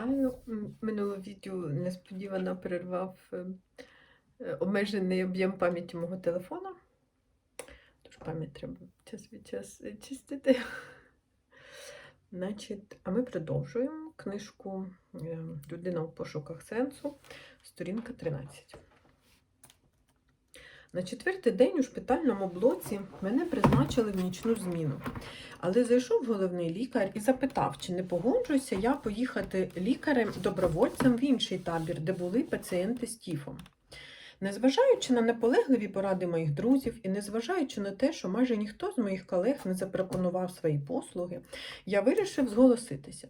Вітаю! Минуле відео несподівано перервав е, е, обмежений об'єм пам'яті мого телефона. Тож пам'ять треба час від часу е, чистити. Значить, а ми продовжуємо книжку е, Людина в пошуках сенсу, сторінка 13. На четвертий день у шпитальному блоці мене призначили в нічну зміну. Але зайшов головний лікар і запитав, чи не погоджуюся я поїхати лікарем-добровольцем в інший табір, де були пацієнти з тіфом. Незважаючи на наполегливі поради моїх друзів і незважаючи на те, що майже ніхто з моїх колег не запропонував свої послуги, я вирішив зголоситися.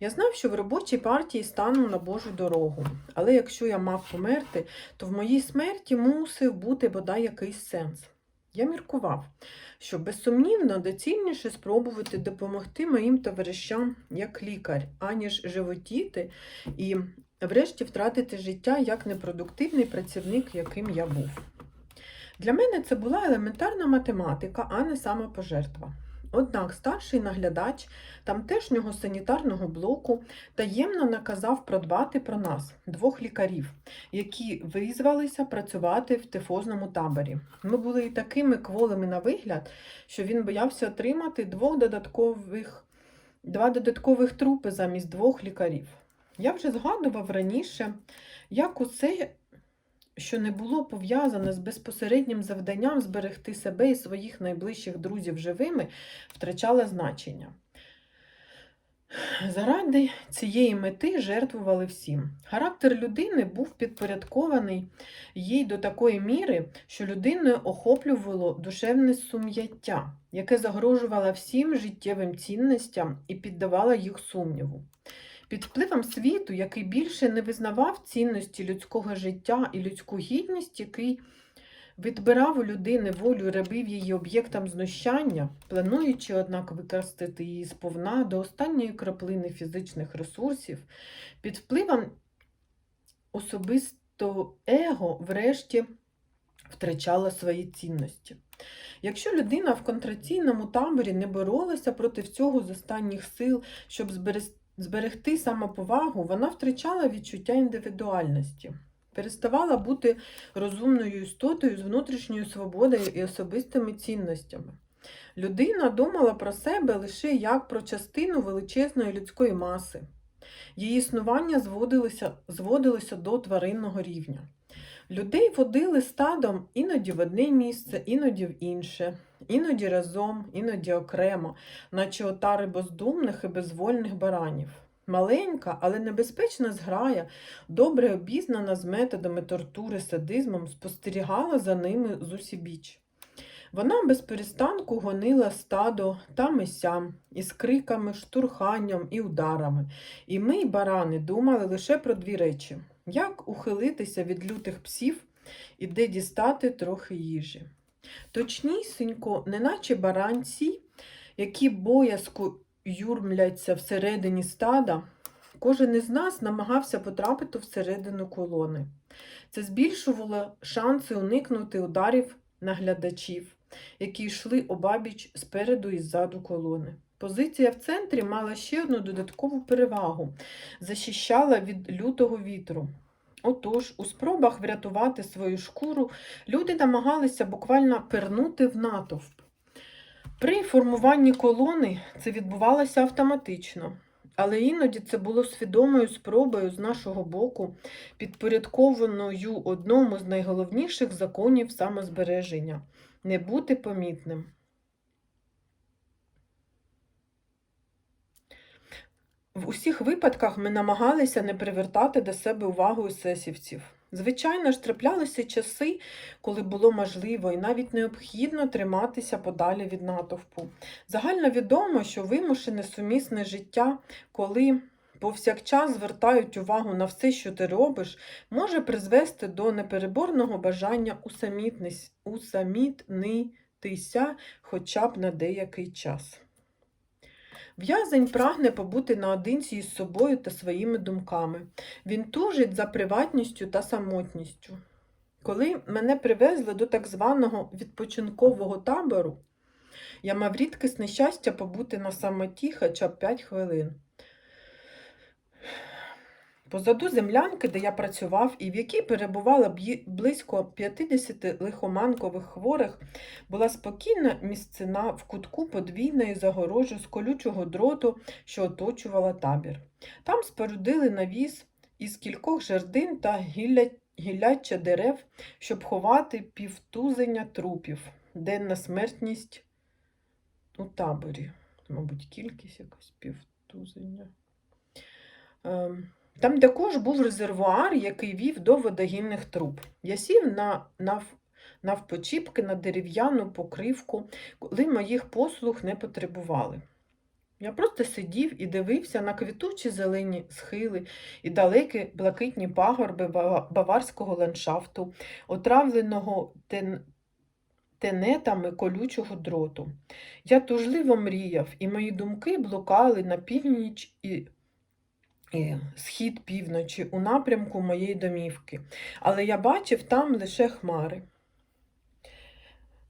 Я знав, що в робочій партії стану на Божу дорогу, але якщо я мав померти, то в моїй смерті мусив бути бодай якийсь сенс. Я міркував, що безсумнівно доцільніше спробувати допомогти моїм товаришам як лікар, аніж животіти і, врешті, втратити життя як непродуктивний працівник, яким я був. Для мене це була елементарна математика, а не самопожертва. Однак старший наглядач тамтешнього санітарного блоку таємно наказав продбати про нас, двох лікарів, які визвалися працювати в тифозному таборі. Ми були і такими кволими на вигляд, що він боявся отримати двох додаткових, два додаткових трупи замість двох лікарів. Я вже згадував раніше, як усе, що не було пов'язане з безпосереднім завданням зберегти себе і своїх найближчих друзів живими, втрачало значення. Заради цієї мети жертвували всім. Характер людини був підпорядкований їй до такої міри, що людиною охоплювало душевне сум'яття, яке загрожувало всім життєвим цінностям і піддавало їх сумніву. Під впливом світу, який більше не визнавав цінності людського життя і людську гідність, який відбирав у людини волю робив її об'єктом знущання, плануючи, однак, використати її сповна до останньої краплини фізичних ресурсів, під впливом особистого его, врешті, втрачала свої цінності. Якщо людина в контраційному таборі не боролася проти всього з останніх сил, щоб зберегти самоповагу, вона втрачала відчуття індивідуальності, переставала бути розумною істотою з внутрішньою свободою і особистими цінностями. Людина думала про себе лише як про частину величезної людської маси. Її існування зводилося, зводилося до тваринного рівня. Людей водили стадом іноді в одне місце, іноді в інше, іноді разом, іноді окремо, наче отари бездумних і безвольних баранів. Маленька, але небезпечна зграя, добре обізнана з методами тортури садизмом, спостерігала за ними з усібіч. Вона без перестанку гонила стадо там і сям, із криками, штурханням і ударами. І ми, барани, думали лише про дві речі як ухилитися від лютих псів і де дістати трохи їжі. Точнісінько, неначе баранці, які боязко юрмляться всередині стада, кожен із нас намагався потрапити всередину колони. Це збільшувало шанси уникнути ударів наглядачів, які йшли обабіч спереду і ззаду колони. Позиція в центрі мала ще одну додаткову перевагу захищала від лютого вітру. Отож, у спробах врятувати свою шкуру люди намагалися буквально пернути в натовп. При формуванні колони це відбувалося автоматично, але іноді це було свідомою спробою з нашого боку, підпорядкованою одному з найголовніших законів самозбереження не бути помітним. В усіх випадках ми намагалися не привертати до себе увагу есесівців. Звичайно ж, траплялися часи, коли було можливо і навіть необхідно триматися подалі від натовпу. Загально відомо, що вимушене сумісне життя, коли повсякчас звертають увагу на все, що ти робиш, може призвести до непереборного бажання усамітнитися хоча б на деякий час. В'язень прагне побути наодинці із собою та своїми думками. Він тужить за приватністю та самотністю. Коли мене привезли до так званого відпочинкового табору, я мав рідкісне щастя побути на самоті хоча б 5 хвилин. Позаду землянки, де я працював, і в якій перебувало близько 50 лихоманкових хворих, була спокійна місцина в кутку подвійної загорожі з колючого дроту, що оточувала табір. Там спорудили навіс із кількох жердин та гілля... гілляча дерев, щоб ховати півтузення трупів. Денна смертність у таборі. Мабуть, кількість якась півтузення. Ем, Там також був резервуар, який вів до водогінних труб. Я сів на, нав, навпочіпки на дерев'яну покривку, коли моїх послуг не потребували. Я просто сидів і дивився на квітучі зелені схили і далекі блакитні пагорби баварського ландшафту, отравленого тен... тенетами колючого дроту. Я тужливо мріяв, і мої думки блукали на північ і схід півночі у напрямку моєї домівки, але я бачив там лише хмари.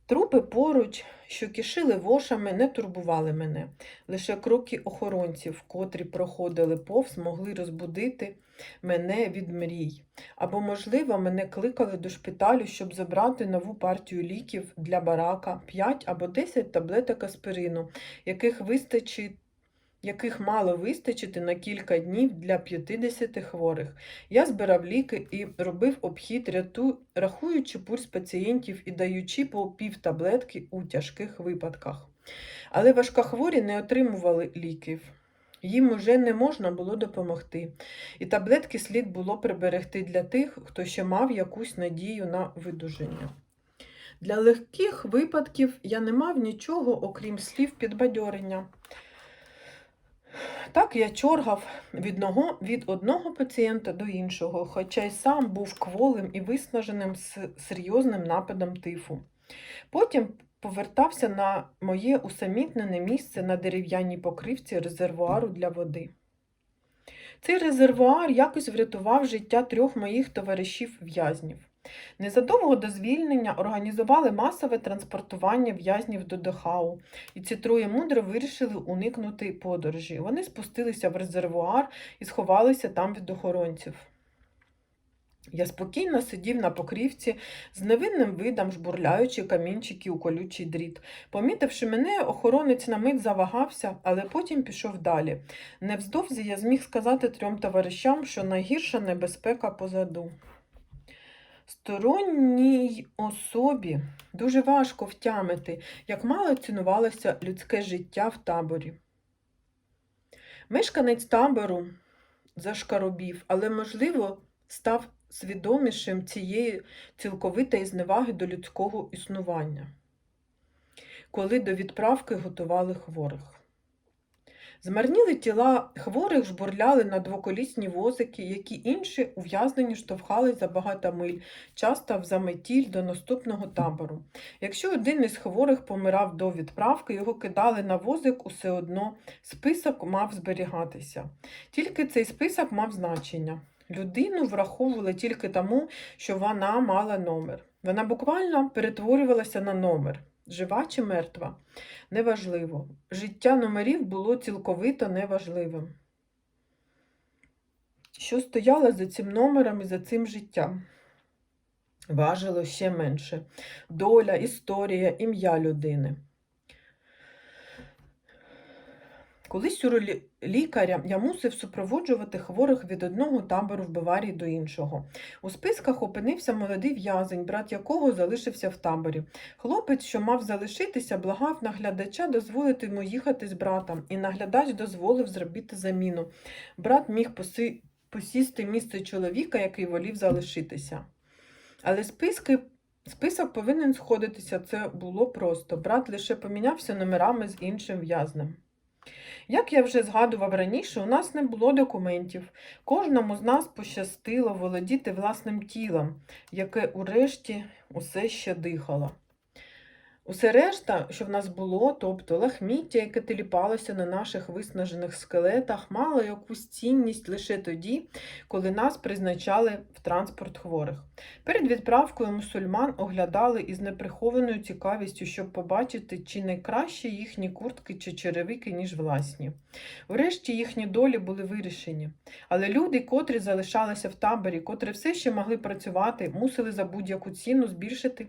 Трупи поруч, що кишили вошами, не турбували мене. Лише кроки охоронців, котрі проходили повз, могли розбудити мене від мрій. Або, можливо, мене кликали до шпиталю, щоб забрати нову партію ліків для барака, 5 або 10 таблеток аспирину, яких вистачить яких мало вистачити на кілька днів для 50 хворих. Я збирав ліки і робив обхід, ряту... рахуючи пульс пацієнтів і даючи по пів таблетки у тяжких випадках. Але важкохворі не отримували ліків. Їм уже не можна було допомогти, і таблетки слід було приберегти для тих, хто ще мав якусь надію на видуження. Для легких випадків я не мав нічого, окрім слів підбадьорення. Так я чоргав від одного, від одного пацієнта до іншого, хоча й сам був кволим і виснаженим з серйозним нападом тифу. Потім повертався на моє усамітнене місце на дерев'яній покривці резервуару для води. Цей резервуар якось врятував життя трьох моїх товаришів-в'язнів. Незадовго до звільнення організували масове транспортування в'язнів до Дахау, і ці троє мудро вирішили уникнути подорожі. Вони спустилися в резервуар і сховалися там від охоронців. Я спокійно сидів на покрівці з невинним видом, жбурляючи камінчики у колючий дріт. Помітивши мене, охоронець на мить завагався, але потім пішов далі. Невздовзі я зміг сказати трьом товаришам, що найгірша небезпека позаду. Сторонній особі дуже важко втямити, як мало цінувалося людське життя в таборі. Мешканець табору зашкаробів, але, можливо, став свідомішим цієї цілковитої зневаги до людського існування, коли до відправки готували хворих. Змарніли тіла хворих жбурляли на двоколісні возики, які інші ув'язнені штовхали за багато миль, часто в заметіль до наступного табору. Якщо один із хворих помирав до відправки, його кидали на возик, усе одно список мав зберігатися. Тільки цей список мав значення. Людину враховували тільки тому, що вона мала номер. Вона буквально перетворювалася на номер. Жива чи мертва? Неважливо. Життя номерів було цілковито неважливим. Що стояло за цим номером і за цим життям? Важило ще менше. Доля, історія, ім'я людини. Колись лікаря я мусив супроводжувати хворих від одного табору в Баварії до іншого. У списках опинився молодий в'язень, брат якого залишився в таборі. Хлопець, що мав залишитися, благав наглядача дозволити йому їхати з братом, і наглядач дозволив зробити заміну. Брат міг поси... посісти місце чоловіка, який волів залишитися. Але списки Список повинен сходитися, це було просто. Брат лише помінявся номерами з іншим в'язнем. Як я вже згадував раніше, у нас не було документів. Кожному з нас пощастило володіти власним тілом, яке урешті усе ще дихало. Усе решта, що в нас було, тобто лахміття, яке теліпалося на наших виснажених скелетах, мало якусь цінність лише тоді, коли нас призначали в транспорт хворих. Перед відправкою мусульман оглядали із неприхованою цікавістю, щоб побачити, чи не краще їхні куртки чи черевики, ніж власні. Врешті їхні долі були вирішені. Але люди, котрі залишалися в таборі, котрі все ще могли працювати, мусили за будь-яку ціну збільшити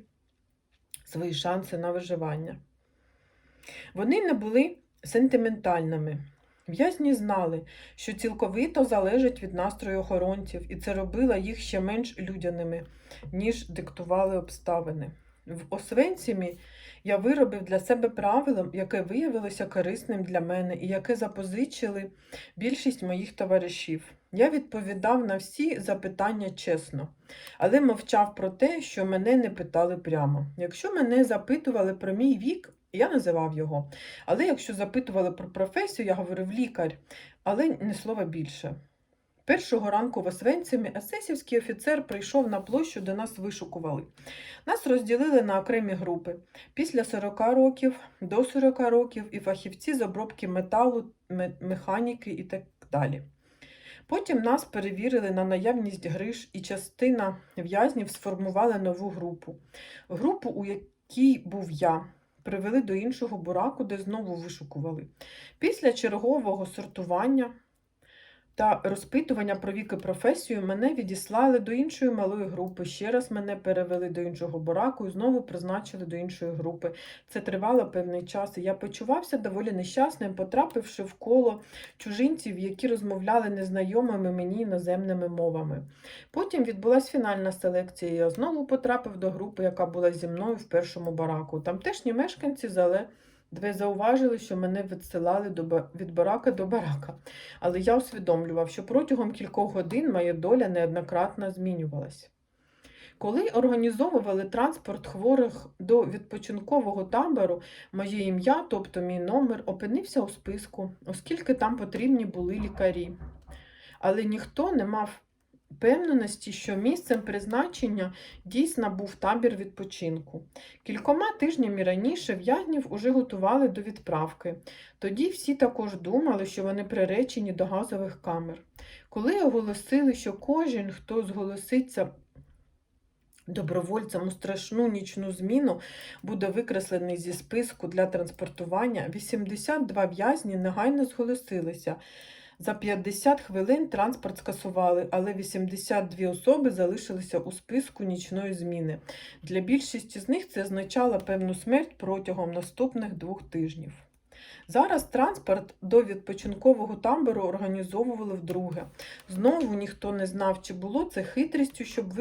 свої шанси на виживання. Вони не були сентиментальними. В'язні знали, що цілковито залежать від настрою охоронців, і це робило їх ще менш людяними, ніж диктували обставини. В Освенцімі я виробив для себе правило, яке виявилося корисним для мене і яке запозичили більшість моїх товаришів. Я відповідав на всі запитання чесно, але мовчав про те, що мене не питали прямо. Якщо мене запитували про мій вік, я називав його. Але якщо запитували про професію, я говорив лікар, але не слова більше. Першого ранку в Освенцимі есесівський офіцер прийшов на площу, де нас вишукували. Нас розділили на окремі групи після 40 років, до 40 років і фахівці з обробки металу, механіки і так далі. Потім нас перевірили на наявність гриш, і частина в'язнів сформували нову групу. Групу, у якій був я, привели до іншого бураку, де знову вишукували. Після чергового сортування та розпитування про вік і професію мене відіслали до іншої малої групи. Ще раз мене перевели до іншого бураку і знову призначили до іншої групи. Це тривало певний час, і я почувався доволі нещасним, потрапивши в коло чужинців, які розмовляли незнайомими мені іноземними мовами. Потім відбулася фінальна селекція. Я знову потрапив до групи, яка була зі мною в першому бараку. Тамтешні мешканці зале. Две зауважили, що мене відсилали до від барака до барака, але я усвідомлював, що протягом кількох годин моя доля неоднократно змінювалась. Коли організовували транспорт хворих до відпочинкового табору, моє ім'я, тобто мій номер, опинився у списку, оскільки там потрібні були лікарі. Але ніхто не мав певненості, що місцем призначення дійсно був табір відпочинку. Кількома тижнями раніше в'язнів уже готували до відправки. Тоді всі також думали, що вони приречені до газових камер. Коли оголосили, що кожен, хто зголоситься добровольцем у страшну нічну зміну, буде викреслений зі списку для транспортування, 82 в'язні негайно зголосилися. За 50 хвилин транспорт скасували, але 82 особи залишилися у списку нічної зміни. Для більшості з них це означало певну смерть протягом наступних двох тижнів. Зараз транспорт до відпочинкового табору організовували вдруге. Знову ніхто не знав, чи було це хитрістю, щоб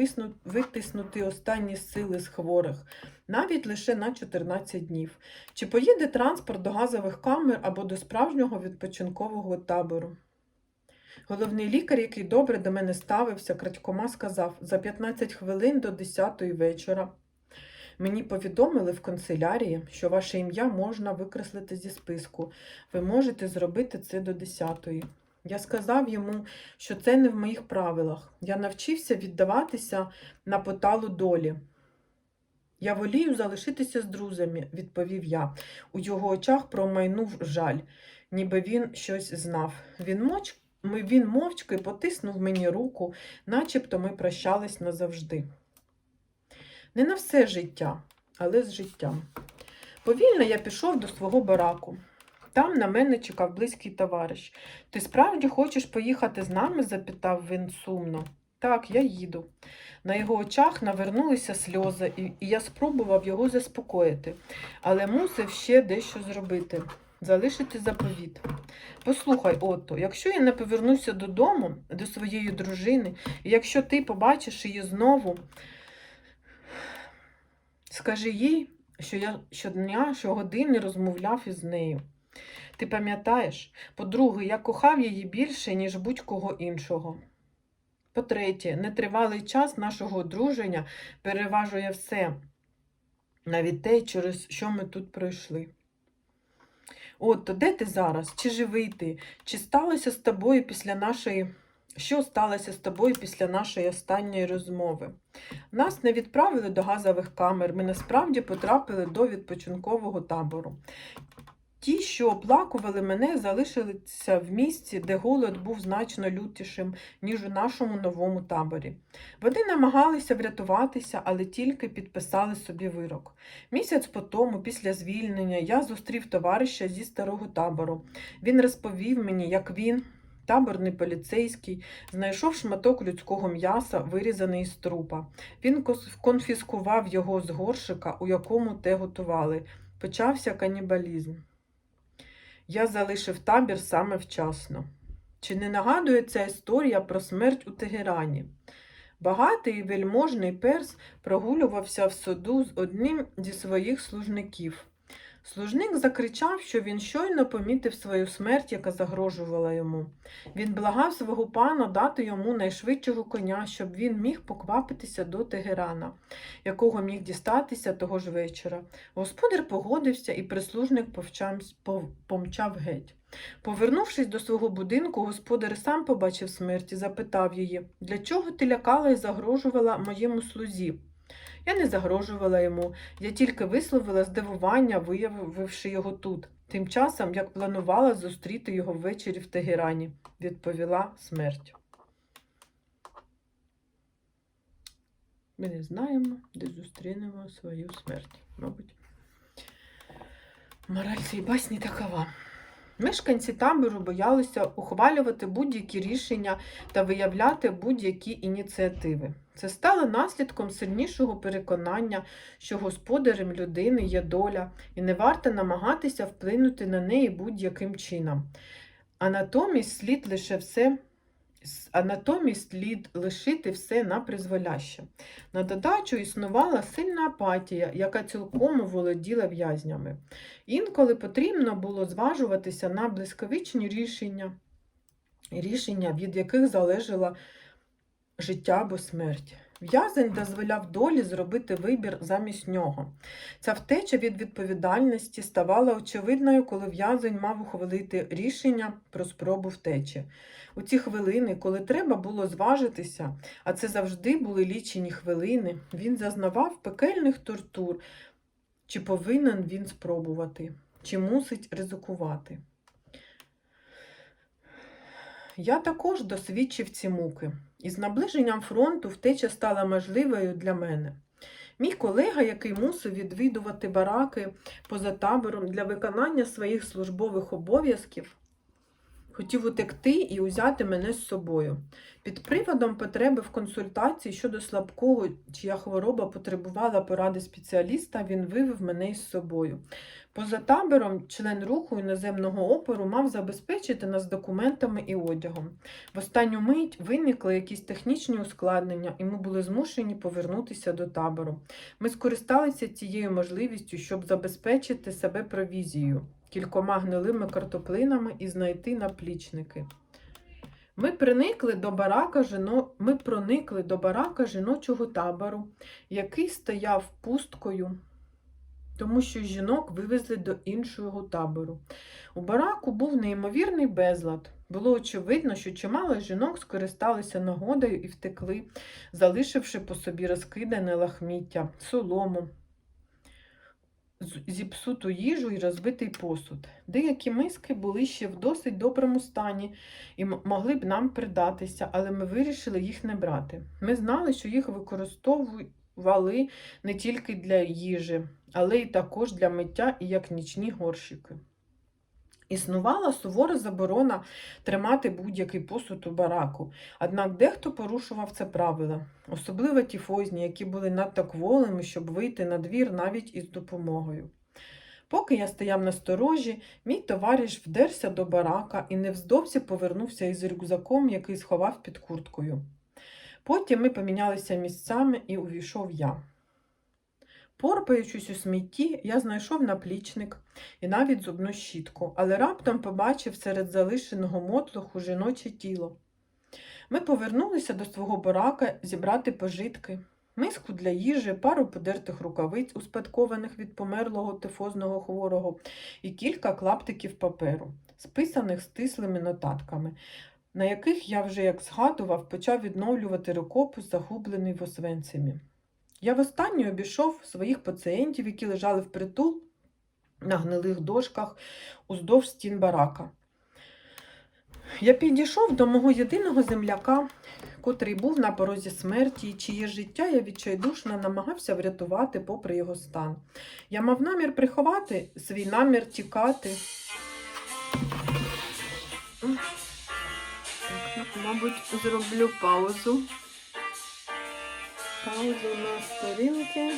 витиснути останні сили з хворих, навіть лише на 14 днів. Чи поїде транспорт до газових камер або до справжнього відпочинкового табору? Головний лікар, який добре до мене ставився, крадькома сказав за 15 хвилин до 10 вечора. Мені повідомили в канцелярії, що ваше ім'я можна викреслити зі списку. Ви можете зробити це до 10-ї. Я сказав йому, що це не в моїх правилах. Я навчився віддаватися на поталу долі. Я волію залишитися з друзями, відповів я. У його очах промайнув жаль, ніби він щось знав. Він, моч... він мовчки потиснув мені руку, начебто ми прощались назавжди. Не на все життя, але з життям. Повільно я пішов до свого бараку. Там на мене чекав близький товариш. Ти справді хочеш поїхати з нами? запитав він сумно. Так, я їду. На його очах навернулися сльози, і я спробував його заспокоїти, але мусив ще дещо зробити залишити заповіт. Послухай, Отто, якщо я не повернуся додому до своєї дружини, і якщо ти побачиш її знову, скажи їй, що я щодня, щогодини розмовляв із нею. Ти пам'ятаєш, по-друге, я кохав її більше, ніж будь-кого іншого. По-третє, нетривалий час нашого одруження переважує все, навіть те, через що ми тут пройшли. От, де ти зараз? Чи живий ти? Чи сталося з тобою після нашої Що сталося з тобою після нашої останньої розмови? Нас не відправили до газових камер, ми насправді потрапили до відпочинкового табору. Ті, що оплакували мене, залишилися в місці, де голод був значно лютішим, ніж у нашому новому таборі. Вони намагалися врятуватися, але тільки підписали собі вирок. Місяць по тому, після звільнення, я зустрів товариша зі старого табору. Він розповів мені, як він, таборний поліцейський, знайшов шматок людського м'яса, вирізаний з трупа. Він конфіскував його з горшика, у якому те готували. Почався канібалізм. Я залишив табір саме вчасно. Чи не нагадує ця історія про смерть у Тегерані? Багатий і вельможний перс прогулювався в саду з одним зі своїх служників. Служник закричав, що він щойно помітив свою смерть, яка загрожувала йому. Він благав свого пана дати йому найшвидшого коня, щоб він міг поквапитися до Тегерана, якого міг дістатися того ж вечора. Господар погодився, і прислужник помчав геть. Повернувшись до свого будинку, господар сам побачив смерть і запитав її, для чого ти лякала і загрожувала моєму слузі? Я не загрожувала йому, я тільки висловила здивування, виявивши його тут. Тим часом, як планувала зустріти його ввечері в Тегерані, відповіла смерть. Ми не знаємо, де зустрінемо свою смерть, мабуть. Мораль цієї басні такова. Мешканці табору боялися ухвалювати будь-які рішення та виявляти будь-які ініціативи. Це стало наслідком сильнішого переконання, що господарем людини є доля, і не варто намагатися вплинути на неї будь-яким чином. А натомість слід лише все. А натомість слід лишити все на призволяще. На додачу існувала сильна апатія, яка цілком володіла в'язнями. Інколи потрібно було зважуватися на близьковічні рішення, рішення, від яких залежало життя або смерть. В'язень дозволяв долі зробити вибір замість нього. Ця втеча від відповідальності ставала очевидною, коли в'язень мав ухвалити рішення про спробу втечі. У ці хвилини, коли треба було зважитися, а це завжди були лічені хвилини, він зазнавав пекельних тортур, чи повинен він спробувати, чи мусить ризикувати. Я також досвідчив ці муки, і з наближенням фронту втеча стала можливою для мене. Мій колега, який мусив відвідувати бараки поза табором для виконання своїх службових обов'язків, хотів утекти і узяти мене з собою. Під приводом потреби в консультації щодо слабкого, чия хвороба потребувала поради спеціаліста, він вивів мене із собою. Поза табором член руху іноземного опору мав забезпечити нас документами і одягом. В останню мить виникли якісь технічні ускладнення, і ми були змушені повернутися до табору. Ми скористалися цією можливістю, щоб забезпечити себе провізією, кількома гнилими картоплинами і знайти наплічники. Ми проникли до барака жіно... Ми проникли до барака жіночого табору, який стояв пусткою, тому що жінок вивезли до іншого табору. У бараку був неймовірний безлад. Було очевидно, що чимало жінок скористалися нагодою і втекли, залишивши по собі розкидане лахміття, солому, зіпсуту їжу і розбитий посуд. Деякі миски були ще в досить доброму стані і могли б нам придатися, але ми вирішили їх не брати. Ми знали, що їх використовували не тільки для їжі, але й також для миття і як нічні горщики. Існувала сувора заборона тримати будь-який посуд у бараку, однак дехто порушував це правило, особливо тіфозні, які були надто кволими, щоб вийти на двір навіть із допомогою. Поки я стояв на сторожі, мій товариш вдерся до барака і невздовзі повернувся із рюкзаком, який сховав під курткою. Потім ми помінялися місцями і увійшов я. Порпаючись у смітті, я знайшов наплічник і навіть зубну щітку, але раптом побачив серед залишеного мотлоху жіноче тіло. Ми повернулися до свого барака зібрати пожитки, миску для їжі, пару подертих рукавиць, успадкованих від померлого тифозного хворого, і кілька клаптиків паперу, списаних стислими нотатками. на яких я вже, як згадував, почав відновлювати рукопис, загублений в Освенцимі. Я востаннє обійшов своїх пацієнтів, які лежали впритул на гнилих дошках уздовж стін барака. Я підійшов до мого єдиного земляка, котрий був на порозі смерті, і чиє життя я відчайдушно намагався врятувати попри його стан. Я мав намір приховати свій намір тікати. Ну, мабуть, зроблю паузу. Паузу на сторінки.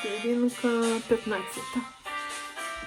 Сторінка 15.